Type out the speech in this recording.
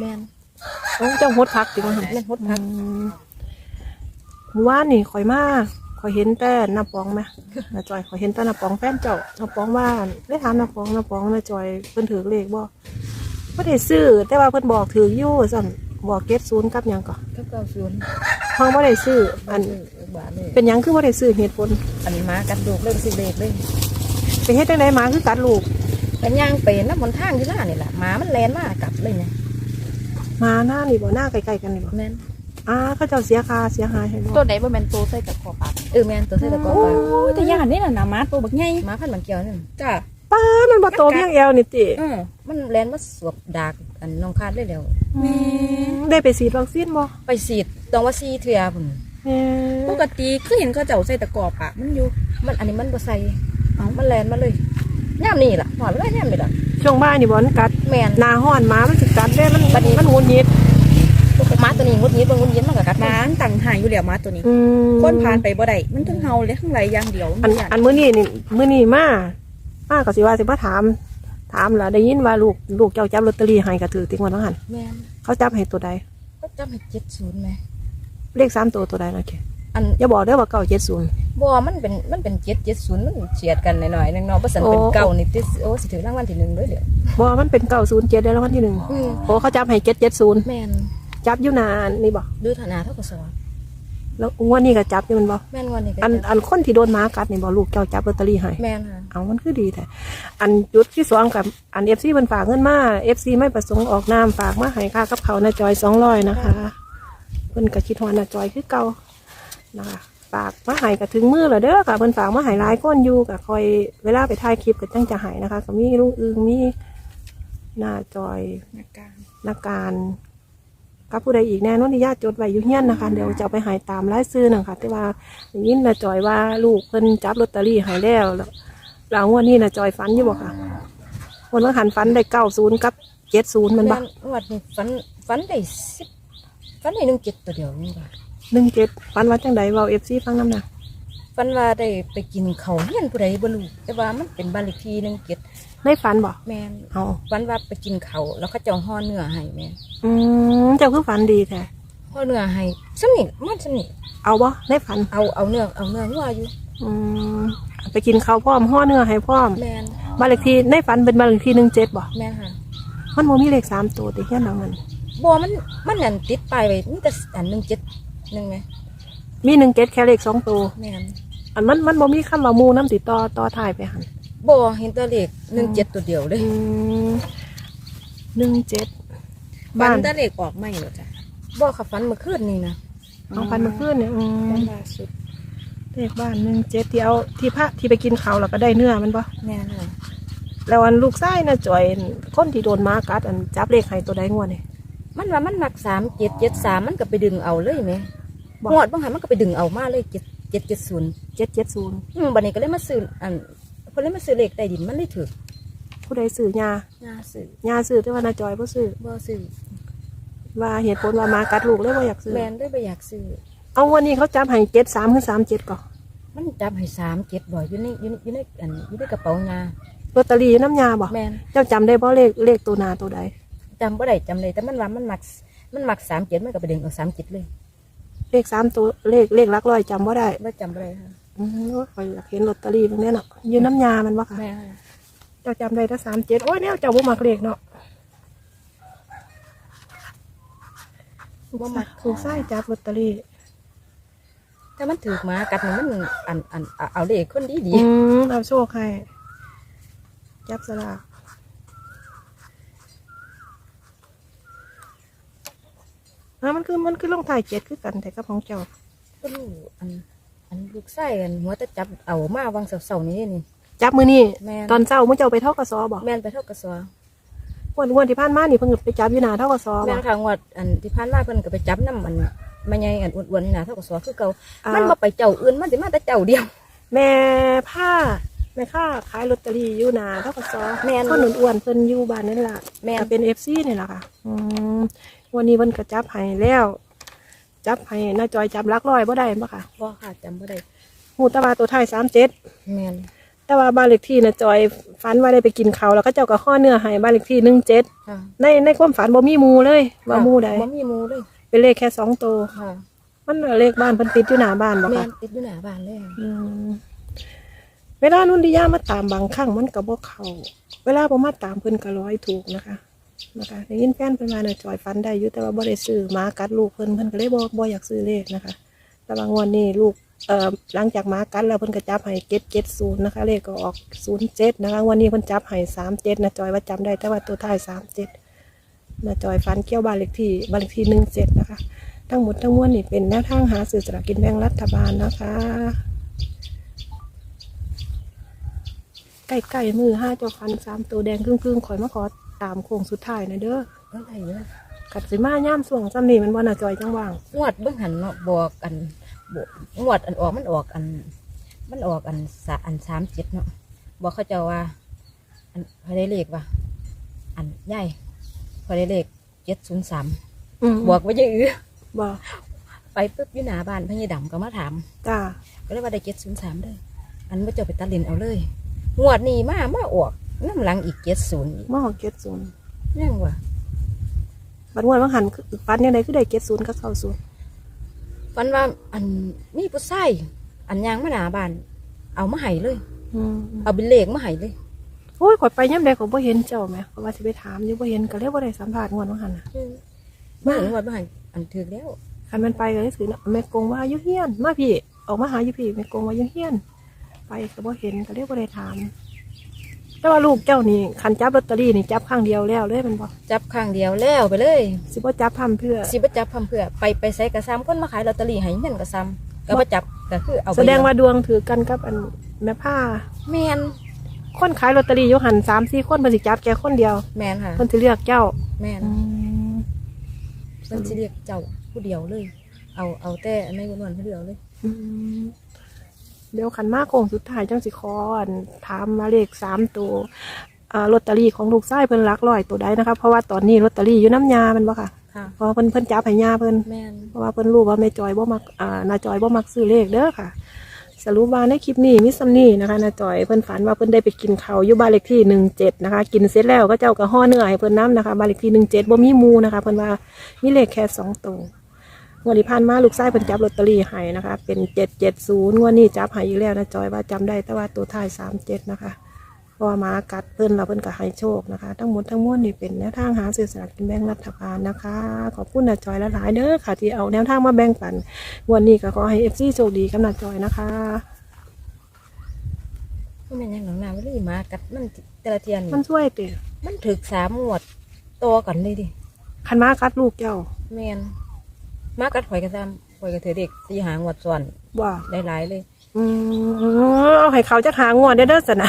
แม่นโอ้เจ้าฮดคักติว่าหั่นแม่นฮดคักอืมว่านี่ข่อยมาข่อยเห็นแต่น้าปองไหมน้าจอยข่อยเห็นแต่น้าปองแฟนเจ้าน้าปองว่าได้ถามน้าปองน้าปองน้าจอยเพิ่นถือเลขบ่บ่ได้ซื้อแต่ว่าเพิ่นบอกถืออยู่สั่นบอกเก็ตศูนย์กับหยังก่อนกับเก้าศูนย์เฮาบ่ได้ซื้ออันบาทเลยเป็นหยังคือบ่ได้ซื้อเหตุผลอันมากัดดูกเลยสิเลขเลยไปเฮ็ดจังไดหมาคือกัดลูกกันย่างไปน้ำบนทางที่หน้านี่แหละหมามันแลนมากัดเลยเนี่ยห มาหน้านี่บ่หน้าใกล้ๆกันนี่บ่แม่นอ่าเขาเจ้าเสียค่าเสียหายให้บ่ตัวไหนบ่แม่นตัวใส่กับคอปากเออแม่นตัวเส้นตะกอโอ้ปลายแต่ย่านนี่น่ะนะมาตัวบักใหญ่หมาพันธุ์บางเกียวนี่จ้ะป้ามันบ่โตเพียงแอวนี่ติเออมันแลนมาสวบดากอันน้องคาดเลยแล้วแม่ได้ไปฉีดวัคซีนบ่ไปสีดตองว่าซีเทียพุ่นแหม่ปกติคือเห็นเขาเจ้าใส่ตะกอปากมันอยู่ มันอันนี้มันบ่ใส่เอามันแลนมาเลย ย่ามนี่ล่ะหอดเลยย่ามนี่ล่ะช่วงบ่ายนี่บ่มันกัดแม่นหน้าห้อนหมามันสิกัดเด้มันมันมันหงุดหงิดหมาตัวนี้งุดหงิดบ่งุดหงิดมันก็กัดหมาตั้งหายอยู่แล้วหมาตัวนี้ อืมคนผ่านไปบ่ได้มันทั้งเฮาเลยทั้งไหลอย่างเดียวอันย่านอันมื้อนี้นี่มื้อนี้มามาก็สิว่าสิมาถาม ถามล่ะได้ยินว่าลูกลูกเจ้าจับลอตเตอรี่ให้ก็ถือติงวันว่าหั่นแม่นเขาจับให้ตัวใดก็จำให้เจ็ดศูนย์ไหมเลขสามตัวตัวใดนะแก อันอย่าบอกเด้อว่าเก้าเจ็ดศูนย์ บ่ มันเป็นมันเป็นเจ็ดเจ็ดศูนย์มันเฉียดกันหน่อยๆนึงเนาะบ่สันเป็นโอ้ เก่านี่ติโอ้สิถือรางวัลที่หนึ่งด้วยเดี๋ยวบ่มันเป็นเก้าศูนย์เจ็ดได้รางวัลที่หนึ่งอืมโอ้เขาจับให้เจ็ดเจ็ดศูนย์แม่นจับอยู่นานนี่บ่ดูฐานะเท่ากับสวแล้วงวันนี้ก็จับอยู่มันบ่แม่นวันนี้ก็อันอันคนที่โดนหมากัดนี่บ่ลูกเจ้าจับลอตเตอรี่ให้ แม่นค่ะเอามันคือดีแต่อันจุดที่สองกับอันเอฟซีมันฝากเงินมาเอฟซีไม่ประสงค์ออกนามฝากมาให้ค่ากับเขาวนาจอยสองร้อยนะคะเพิ่นกะคิดฮอนาจอยคือเก่า นะคะฝากมาให้ก็ถึงมือแล้วเด้อค่ะเพิ่นฝากมาให้หลายก้นอยู่ก็คอยเวลาไปถ่ายคลิปก็จังจะให้นะคะก็มีลุงอึงมีหน้าจอยนักการนักการกับผู้ใดอีกแน่นอนที่ญาติจดไว้อยู่เฮียนนะคะเดี๋ยวจะเอาไปใหายตามรายซื้อนะคะแต่ว่าอย่างนี้นาจอยว่าลูกเพิ่นจับลอตเตอรี่ใหายแล้วแล้วแล้วงวดนี้นาจอยฝันอยู่บ่ค่ะวันวันหันฝันได้เก้าศูนย์กับเจ็ดศูนย์มันแม่บ่นงวันนี้ฝันฝันได้สิบฝันได้หนึ่งเจ็ดตัวเดียวนี่ค่ะ หนึ่งเจ็ดฝันว่าจังใดเว้าเอฟซีฟังน้ำหนักฝันว่าได้ไปกินเขาวเฮียนผู้ใดบ่รู้แต่ว่ามันเป็นบ้านเลขที่หนึ่งเจ็ดได้ฝันบ่แม่นเอาฝันว่าไปกินเขาวแล้วเขาเจ้าห่อเนื้อให้แม่นอืมเจ้าคือฝันดีแท้ห่อเนื้อให้สำนี่มันสำนี่เอาบ่ได้ฝัน เอาเอาเนื้อเอาเนื้องัวอยู่อืมไปกินข้าวพร้อมห่อเนื้อให้พร้อมแม่นบ้านเลขที่ในฝันเป็นบ้านเลขที่หนึ่งเจ็ดบ่แม่นค่ะ มันบ่มีเลขสามตัวติเฮียนหลังมันบ่มันมันนั่นติดป้ายไว้มีแต่อันหนึ่งเจ็ด หนึ่งไหมมีหนึ่งเจ็ดแค่เลขสองตัวแม่นอันมันมันบ่มีคำว่าหมูน้ำติดต่อต่อถ่ายไปหันบ่เห็นตัวเลขหนึ่งเจ็ดตัวเดียวเลยหนึ่งเจ็ดบ้าบ้านนตะเล็กออกไม่เหรอจ้ะบ่ขับฟันเมื่อคืนนี่นะเอาพันมาขึ้นเนี่ยอืมบ้านล่าสุดเลขบ้านหนึ่งเจ็ดที่เอาที่พระที่ไปกินเขาวแล้วก็ได้เนื้อมันปะแม่นค่ะแล้วอันลูกไส้น่ะจ่อยคนที่โดนหมากัดอันจับเลขให้ตัวใดงวดนี่มันว่ามันมักสามเจ็ดเจ็ดสามมันก็ไปดึงเอาเลยไหมบ่ หวดบางหันมันก็ไปดึงเอามาเลยเจ็ดเจ็ดเจ็ดศูนย์เจ็ดเจ็ดศูนย์อืมบัดนี้ก็เลยมาซื้ออันเพิ่นเลยมาซื้อเลขใต้ดินมันเลยถือผู้ใดซื้อยาหน้าซื้อญาซื้อแต่ว่านาจอยบ่ซื้อบ่ซื้อว่าเหตุผลว่าหมากัดลูกเลยว่าอยากซื้อแม่นเลยบ่อยากซื้อเอาวันนี้เขาจับให้เจ็ดสามคือสามเจ็ดก่อนมันจับให้สามเจ็ดบ่อยู่ในอยู่ในอยู่ในอันอยู่ในกระเป๋างาลอตเตอรี่น้ำยาบ่แม่นเจ้าจำได้บ่เลขเลขตัวหนาตัวใดจำบ่ได้จำเลยแต่มันว่ามันมักมันมักสามเจ็ดมันก็ไปดึงเอาสามเจ็ดเลย เลขสามตัวเลขเลขหลักร้อยจำบ่ได้ว่าจำบ่ได้ค่ะอืมคอยอยากเห็นลอตเตอรี่ตรงนี้เนาะอยืนน้ำยามันบ่ค่ะแม่ค่ะเจ้าจำได้ถ้าสามเจ็ดโอ้ยเนี่ยเจ้าบ่มักเลขเนาะบ่มักถูกไส้จับลอตเตอรี่แต่มันถือหมากัดนี่มันอันอันเอาเอาเลขคนดีดีอืมเอาโชคให้จับสลาก อะมันคือมันคือลงถ่ายเจ็ดคือกันแต่กับของเจ้าก็รู้อัน อันลูกไส้อันหัวจะจับเอามาวางเสาๆนี่นี่ จับมือนี่แม่น ตอนเจ้ามื่อเจ้าไปเท่ากสอบอกแม่นไปเท่ากระสอวันวันที่ผ่านมานี่เพิ่งไปจับอยู่หนาเท่ากสอแม่บนทางวัดอันที่ผ่านมาเพิ่นก็ไปจับน้ำอันมาใหญ่อันอ้วนๆนี่นะเท่ากระสอคือเก่าอ่ามันบ่ไปเจ้าอื่นมันสิมาแต่เจ้าเดียว แม่ผ้าแม่ค้าขายลอตเตอรี่อยู่หนาเท่ากสอแม่น คนอ้วนๆเพิ่นอยู่บ้านนั่นล่ะแม่น ก็เป็นเอฟซีนี่แหละค่ะอืม วันนี้เพิ่นก็จับให้แล้ว จับให้น้าจอยจับหลักร้อยบ่ได้บ่ค่ะบ่ค่ะจำบ่ได้หูแตะวาตัวไทายสามเจ็ดแม่นแแต่ว่าบ้านเลขที่นะจอยฝันว่าได้ไปกินเขาวแล้วก็เจ้าก็ข้อเนื้อให้บ้านเลขที่หนึ่งเจ็ดค่ะในในความฝันบ่มีหมูเลยว่าหมูใดบ่มีหมูเลยเป็นเลขแค่สองตัวค่ะมันเลขบ้านเพิ่นติดอยู่หน้าบ้านบ่แม่คะนติดอยู่หน้าบ้านเลยอืมเวลานุ่นดิยามาตามบางครั้งมันก็บ่เข้าเวลาบ่มาตามเพิ่นก็ร้อยถูกนะคะ นะคะได้ยินแฟนเพิ่นมาน่ะจอยฝันได้อยู่แต่ว่าบ่ได้ซื้อหมากัดลูกเพิ่นเพิ่นก็เลยบ่บ่อยากซื้อเลขนะคะแต่บางวันนี้ลูกเอ่อหลังจากหมากัดแล้วเพิ่นก็จับให้เจ็ดเจ็ดศูนย์นะคะ เลขก็ออกศูนย์เจ็ดนะคะวันนี้เพิ่นจับให้สามเจ็ดนะจอยว่าจำได้แต่ว่าตัวท้ายสามเจ็ดนะจอยฟันเกี่ยวบ้านเลขที่บ้านเลขที่หนึ่งเจ็ดนะคะ ทั้งหมดทั้งมวลนี่เป็นแนวทางหาสื่อสลากกินแบ่งรัฐบาลนะคะใกล้ๆมือห้าเจ้าฟันสามตัวแดงครึ่งๆข่อยมาขอ ตามโค้งสุดท้ายนะเด้อก็ได้อยู่นะกัดสิมาย่ามส่วงซ้ำนี่มันว่าน่ะจอยจังว่างงวดเบิ่งหันเนาะบอกอันบอกงวดอันออกมันออกอัน มันออกอันสะอันสามเจ็ดเนาะบอกเขาเจ้าว่า อันเขาได้เลขว่าอันใหญ่เขาได้เลขเจ็ดศูนย์สามบอกว่าจะอื้อบอกไปปุ๊บอยู่หน้าบ้านพญดำก็มาถาม จ้าก็เลยว่าได้เจ็ดศูนย์สามเลยอันว่าเจ้าไปตัดเลนเอาเลย งวดนี้มามาออก น้ำหลังอีกเจ็ดศูนย์อีกมาหอกเก็ดศูนย์ยังวะบัดงวดว่าหันคือฟันยังไงคือได้เก็ดศูนย์ก็เข้าศูนย์ฝันว่าอันมีผู้ชายอันยางมาหน้าบ้าน เอามาให้เลย อืมเอาเป็นเลขมาให้เลยโอ้ยข่อยไปย่ำใดข่อยบ่เห็นเจ้าไหมข่อยว่าสิไปถามอยู่บ่เห็นก็เลยบ่ได้สัมภาษณ์งวดว่าหันน่ะมาหงวดมาให้อันถือแล้วคันมันไปก็เลยสิเนาะแม่กงว่าอยู่เฮียนมาพี่ออกมาหาอยู่พี่แม่กงว่าอยู่เฮียน ไปก็บ่เห็นก็เลยบ่ได้ถาม แต่ว่าลูกเจ้านี่คันจับลอตเตอรี่นี่จับข้างเดียวแล้วเลยแมันบ่จับข้างเดียวแล้วไปเลยสิบ่จับพร่ำเพื่อสิบจับพำเพื่อไปไปใส่กระซ้ำคนมาขายลอตเตอรี่ให้เงินกระซ้ำก็มาจับก็คือเอาไปแสดงว่าดวงถือกันกับอันแม่ผ้าแมนคนขายลอตเตอรี่อยู่หันสามสี่คนเพิ่นสิจับแค่คนเดียวแมนค่ะเพิ่นสิเลือกเจ้า แมนอืมมันสิเรียกเจ้าผู้เดียวเลย เอาเอาแต่ในวันวันผู้เดียวเลยอืม เดี๋ยวขันมาโค้งสุดท้ายจังสิขออันถามมาเลขสามตัวอ่าลอตเตอรี่ของลูกชายเพิ่นหลักร้อยตัวใดนะคะเพราะว่าตอนนี้ลอตเตอรี่อยู่น้ำยาแมันบ่ค่ะค่ะเพราะว่าเพิ่นเพิ่นจับให้ยาเพิ่นแมนเพราะว่าเพิ่นรู้ว่าแม่จอยบ่มักอ่านาจอยบ่มักซื้อเลขเด้อค่ะ สรุปว่าในคลิปนี้มิซัมนี่นะคะนาจอยเพิ่นฝันว่าเพิ่นได้ไปกินข้าวอยู่บ้านเลขที่หนึ่งเจ็ดนะคะ กินเสร็จแล้วก็เจ้าก็ห่อเนื้อให้เพิ่นน้ำนะคะบ้านเลขที่หนึ่งเจ็ดบ่มีหมูนะคะเพิ่นว่ามีเลขแค่สองตัว งวดที่ผ่านมาลูกชายเพิ่นจับลอตเตอรี่ให้นะคะ เป็นเจ็ดเจ็ดศูนย์งวดนี้จับให้อีกแล้วนะจอยว่าจำได้แต่ว่าตัวท้ายสามเจ็ดนะคะเพราะว่าหมากัดเพิ่นเราเพิ่นก็ให้โชคนะคะ ทั้งหมดทั้งมวลนี่เป็นแนวทางหาซื้อสลากกินแบ่งรัฐบาลนะคะ ขอบคุณนาจอยหลายๆเด้อค่ะ ที่เอาแนวทางมาแบ่งปันวันนี้ก็ขอให้เอฟซีโชคดีกับนาจอยนะคะมันเป็นหยังหนังหนาไม่ได้มากัดมันแต่ละเทียนมันช่วยเตะมันถึกสามงวดตัวกันเลยดิคันมากัดลูกเจ้าแมน มากัดหอยกระซ้ำหอยกระเถือเด็กตีหางวดส่วนว่าหลายๆเลย อืมเอาให้เขาจะหางวดได้เด้อสนะ